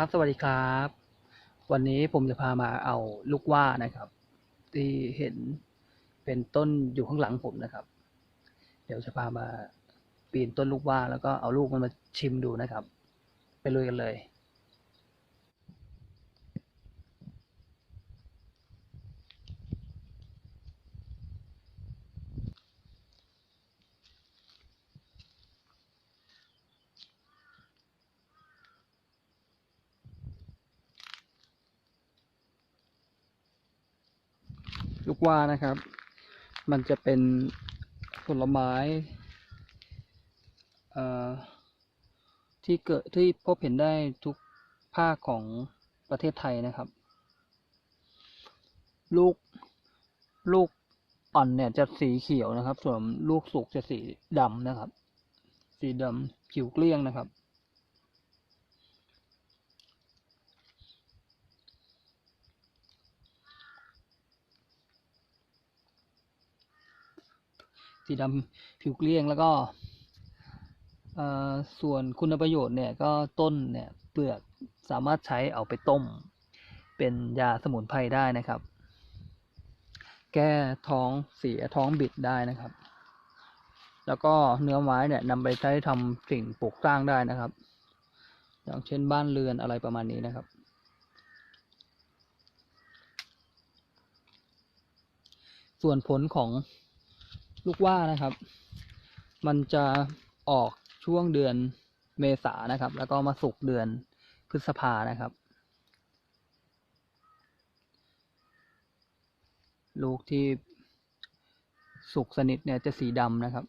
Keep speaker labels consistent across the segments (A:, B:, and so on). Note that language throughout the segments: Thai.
A: ครับสวัสดีครับ วันนี้ผมจะพามาเอาลูกว่านะครับ ที่เห็นเป็นต้นอยู่ข้างหลังผมนะครับ เดี๋ยวจะพามาปีนต้นลูกว่า แล้วก็เอาลูกมันมาชิมดูนะครับ ไปลุยกันเลย ลูกว่านะครับ มันจะเป็นผลไม้ที่เกิดที่พบเห็นได้ทุกภาคของประเทศไทยนะครับ ลูกลูกอ่อนเนี่ยจะสีเขียวนะครับ ส่วนลูกสุกจะสีดำนะครับ สีดำผิวเกลี้ยงนะครับ สีดำผิวเกลี้ยงแล้วก็ส่วนคุณประโยชน์เนี่ยก็ต้นเนี่ยเปลือกสามารถใช้เอาไปต้ม เป็นยาสมุนไพรได้นะครับ แก้ท้องเสียท้องบิดได้นะครับ แล้วก็เนื้อไม้เนี่ยนำไปใช้ทำสิ่งปลูกสร้างได้นะครับ อย่างเช่นบ้านเรือนอะไรประมาณนี้นะครับส่วนผลของ ลูกว่านะครับ มันจะออกช่วงเดือนเมษานะครับ แล้วก็มาสุกเดือนพฤษภานะครับ ลูกที่สุกสนิทเนี่ยจะสีดำนะครับ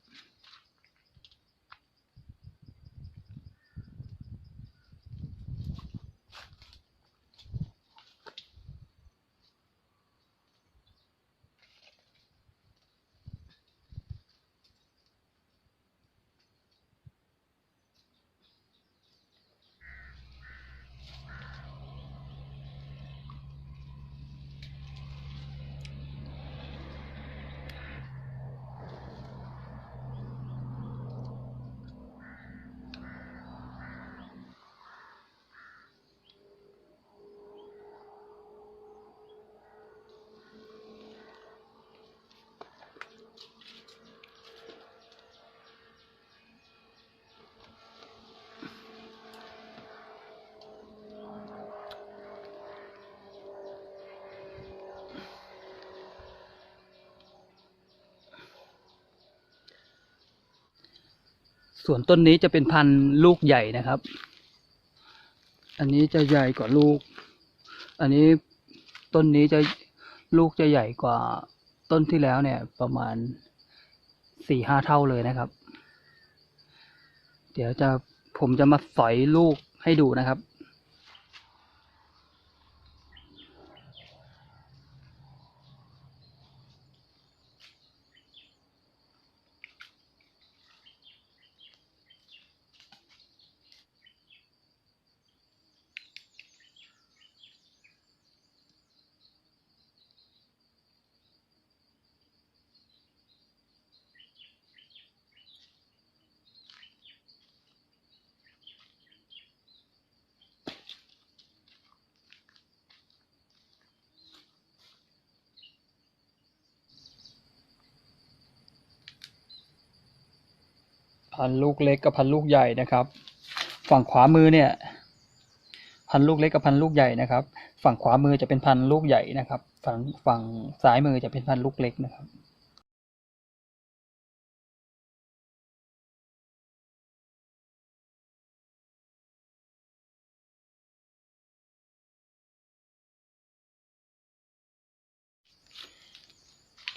A: ส่วนต้นนี้จะเป็นพันธุ์ลูกใหญ่นะครับ อันนี้จะใหญ่กว่าลูก อันนี้ต้นนี้จะลูกจะใหญ่กว่าต้นที่แล้วเนี่ย ประมาณสี่ห้าเท่าเลยนะครับ เดี๋ยวจะผมจะมาสอยลูกให้ดูนะครับ พันลูกเล็กกับพันลูกใหญ่นะครับ ฝั่งขวามือเนี่ยพันลูกเล็กกับพันลูกใหญ่นะครับ ฝั่งขวามือจะเป็นพันลูกใหญ่นะครับ ฝั่งฝั่งซ้ายมือจะเป็นพันลูกเล็กนะครับ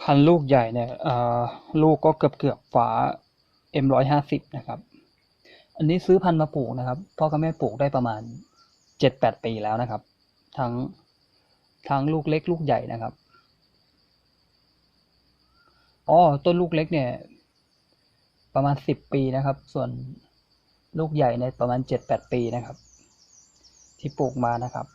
A: พันลูกใหญ่เนี่ยลูกก็เกือบเกือบฝา M ร้อยห้าสิบนะครับ อันนี้ซื้อพันธุ์มาปลูกนะครับ พ่อกับแม่ปลูกได้ประมาณเจ็ดแปดปีแล้วนะครับ ทั้งทั้งลูกเล็กลูกใหญ่นะครับ อ๋อ ต้นลูกเล็กเนี่ย ประมาณสิบปีนะครับ ส่วนลูกใหญ่ในยประมาณเจ็ดแปดปีนะครับ ที่ปลูกมานะครับ